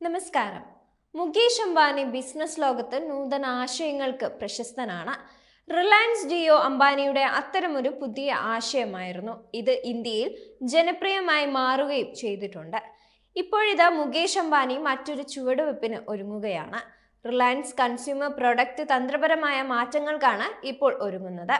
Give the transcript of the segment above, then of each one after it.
നമസ്കാരം. മുകേഷ് അംബാനി ബിസിനസ് ലോകത്ത് നൂതന ആശയങ്ങൾക്ക് പ്രശസ്തനാണ്. റിലയൻസ് ജിയോ അംബാനിയുടെ അത്തരമൊരു പുതിയ ആശയമായിരുന്നു. ഇത് ഇന്ത്യയിൽ ജനപ്രിയമായി മാറുകയും ചെയ്തിട്ടുണ്ട്. ഇപ്പോഴിതാ മുകേഷ് അംബാനി മറ്റൊരു ചുവടുവെപ്പിന് ഒരുങ്ങുകയാണ്. റിലയൻസ് കൺസ്യൂമർ പ്രൊഡക്റ്റ് തന്ത്രപരമായ മാറ്റങ്ങൾക്കാണ് ഇപ്പോൾ ഒരുങ്ങുന്നത്.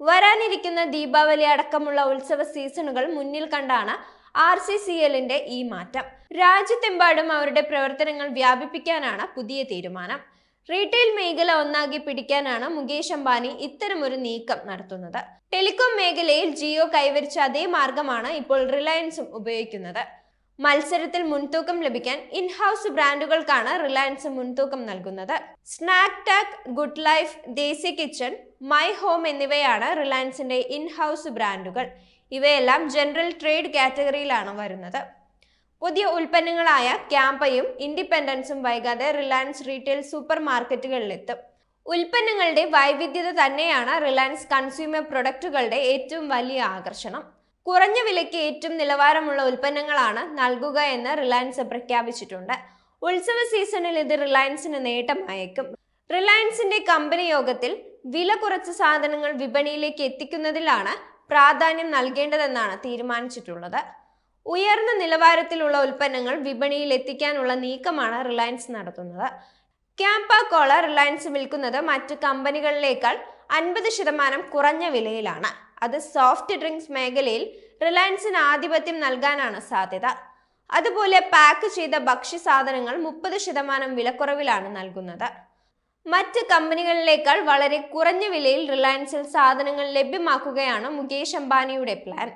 വരാനിരിക്കുന്ന ദീപാവലി അടക്കമുള്ള ഉത്സവ സീസണുകൾ മുന്നിൽ കണ്ടാണ് ആർ സി സി എല്ലിന്റെ ഈ മാറ്റം. രാജ്യത്തെമ്പാടും അവരുടെ പ്രവർത്തനങ്ങൾ വ്യാപിപ്പിക്കാനാണ് പുതിയ തീരുമാനം. റീറ്റെയിൽ മേഖല ഒന്നാകെ പിടിക്കാനാണ് മുകേഷ് അംബാനി ഇത്തരമൊരു നീക്കം നടത്തുന്നത്. ടെലികോം മേഖലയിൽ ജിയോ കൈവരിച്ച അതേ മാർഗമാണ് ഇപ്പോൾ റിലയൻസും ഉപയോഗിക്കുന്നത്. മത്സരത്തിൽ മുൻതൂക്കം ലഭിക്കാൻ ഇൻഹൌസ് ബ്രാൻഡുകൾക്കാണ് റിലയൻസ് മുൻതൂക്കം നൽകുന്നത്. Snack tac good life desi kitchen my home എന്നിവയാണ് റിലയൻസിന്റെ ഇൻഹൌസ് ബ്രാൻഡുകൾ ഇവയെല്ലാം ജനറൽ ട്രേഡ് കാറ്റഗറിയിലാണ് വരുന്നത്. പുതിയ ഉൽപ്പന്നങ്ങളായ ക്യാമ്പയും ഇൻഡിപെൻഡൻസും വൈകാതെ റിലയൻസ് റീറ്റെയിൽ സൂപ്പർ മാർക്കറ്റുകളിലെത്തും ഉൽപ്പന്നങ്ങളുടെ വൈവിധ്യത തന്നെയാണ് റിലയൻസ് കൺസ്യൂമർ പ്രൊഡക്റ്റുകളുടെ ഏറ്റവും വലിയ ആകർഷണം. കുറഞ്ഞ വിലയ്ക്ക് ഏറ്റവും നിലവാരമുള്ള ഉൽപ്പന്നങ്ങളാണ് നൽകുക എന്ന് റിലയൻസ് പ്രഖ്യാപിച്ചിട്ടുണ്ട്. ഉത്സവ സീസണിൽ ഇത് റിലയൻസിന് നേട്ടമായേക്കും. റിലയൻസിന്റെ കമ്പനി യോഗത്തിൽ വില കുറച്ച സാധനങ്ങൾ വിപണിയിലേക്ക് എത്തിക്കുന്നതിലാണ് പ്രാധാന്യം നൽകേണ്ടതെന്നാണ് തീരുമാനിച്ചിട്ടുള്ളത്. ഉയർന്ന നിലവാരത്തിലുള്ള ഉൽപ്പന്നങ്ങൾ വിപണിയിൽ എത്തിക്കാനുള്ള നീക്കമാണ് റിലയൻസ് നടത്തുന്നത്. ക്യാമ്പ കോള റിലയൻസ് വിൽക്കുന്നത് മറ്റ് കമ്പനികളിലേക്കാൾ അൻപത് ശതമാനം കുറഞ്ഞ വിലയിലാണ്. അത് സോഫ്റ്റ് ഡ്രിങ്ക്സ് മേഖലയിൽ റിലയൻസിന് ആധിപത്യം നൽകാനാണ് സാധ്യത. അതുപോലെ പാക്ക് ചെയ്ത ഭക്ഷ്യസാധനങ്ങൾ മുപ്പത് ശതമാനം വിലക്കുറവിലാണ് നൽകുന്നത്. മറ്റ് കമ്പനികളിലേക്കാൾ വളരെ കുറഞ്ഞ വിലയിൽ റിലയൻസിൽ സാധനങ്ങൾ ലഭ്യമാക്കുകയാണ് മുകേഷ് അംബാനിയുടെ പ്ലാൻ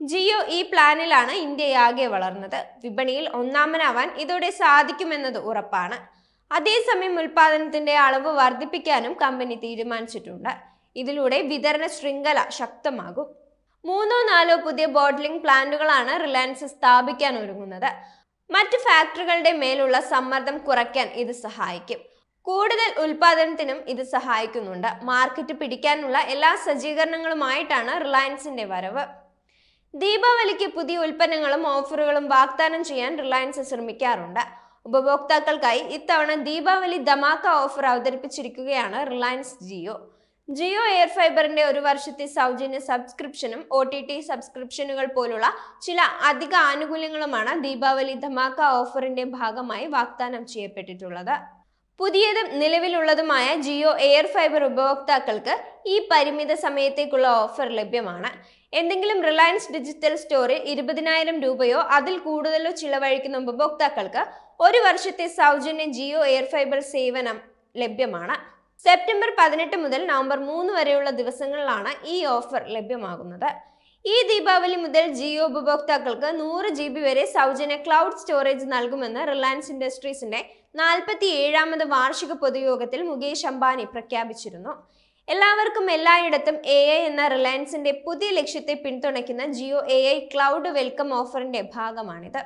ജിയോ ഈ പ്ലാനിലാണ് ഇന്ത്യ ഇന്ത്യയാകെ വളർന്നത്. വിപണിയിൽ ഒന്നാമനാവാൻ ഇതോടെ സാധിക്കുമെന്നത് ഉറപ്പാണ്. അതേസമയം ഉൽപാദനത്തിന്റെ അളവ് വർദ്ധിപ്പിക്കാനും കമ്പനി തീരുമാനിച്ചിട്ടുണ്ട്. ഇതിലൂടെ വിതരണ ശൃംഖല ശക്തമാകും. മൂന്നോ നാലോ പുതിയ ബോട്ടിലിംഗ് പ്ലാന്റുകളാണ് റിലയൻസ് സ്ഥാപിക്കാൻ ഒരുങ്ങുന്നത്. മറ്റ് ഫാക്ടറികളുടെ മേലുള്ള സമ്മർദ്ദം കുറയ്ക്കാൻ ഇത് സഹായിക്കും. കൂടുതൽ ഉൽപാദനത്തിനും ഇത് സഹായിക്കുന്നുണ്ട്. മാർക്കറ്റ് പിടിക്കാനുള്ള എല്ലാ സജ്ജീകരണങ്ങളുമായിട്ടാണ് റിലയൻസിന്റെ വരവ്. ദീപാവലിക്ക് പുതിയ ഉൽപ്പന്നങ്ങളും ഓഫറുകളും വാഗ്ദാനം ചെയ്യാൻ റിലയൻസ് ശ്രമിക്കാറുണ്ട്. ഉപഭോക്താക്കൾക്കായി ഇത്തവണ ദീപാവലി ധമാക്ക ഓഫർ അവതരിപ്പിച്ചിരിക്കുകയാണ് റിലയൻസ് ജിയോ. ജിയോ എയർ ഫൈബറിന്റെ ഒരു വർഷത്തെ സൗജന്യ സബ്സ്ക്രിപ്ഷനും ഒ ടി ടി സബ്സ്ക്രിപ്ഷനുകൾ പോലുള്ള ചില അധിക ആനുകൂല്യങ്ങളുമാണ് ദീപാവലി ധമാക്ക ഓഫറിന്റെ ഭാഗമായി വാഗ്ദാനം ചെയ്യപ്പെട്ടിട്ടുള്ളത്. പുതിയതും നിലവിലുള്ളതുമായ ജിയോ എയർ ഫൈബർ ഉപഭോക്താക്കൾക്ക് ഈ പരിമിത സമയത്തേക്കുള്ള ഓഫർ ലഭ്യമാണ്. എന്തെങ്കിലും റിലയൻസ് ഡിജിറ്റൽ സ്റ്റോറിൽ ഇരുപതിനായിരം രൂപയോ അതിൽ കൂടുതലോ ചിലവഴിക്കുന്ന ഉപഭോക്താക്കൾക്ക് ഒരു വർഷത്തെ സൗജന്യ ജിയോ എയർ ഫൈബർ സേവനം ലഭ്യമാണ്. സെപ്റ്റംബർ പതിനെട്ട് മുതൽ നവംബർ മൂന്ന് വരെയുള്ള ദിവസങ്ങളിലാണ് ഈ ഓഫർ ലഭ്യമാകുന്നത്. ഈ ദീപാവലി മുതൽ ജിയോ ഉപഭോക്താക്കൾക്ക് നൂറ് ജി ബി വരെ സൗജന്യ ക്ലൗഡ് സ്റ്റോറേജ് നൽകുമെന്ന് റിലയൻസ് ഇൻഡസ്ട്രീസിന്റെ നാൽപ്പത്തി ഏഴാമത് വാർഷിക പൊതുയോഗത്തിൽ മുകേഷ് അംബാനി പ്രഖ്യാപിച്ചിരുന്നു. എല്ലാവർക്കും എല്ലായിടത്തും എ ഐ എന്ന റിലയൻസിന്റെ പുതിയ ലക്ഷ്യത്തെ പിന്തുണയ്ക്കുന്ന Jio A I cloud welcome ഓഫറിന്റെ ഭാഗമാണിത്.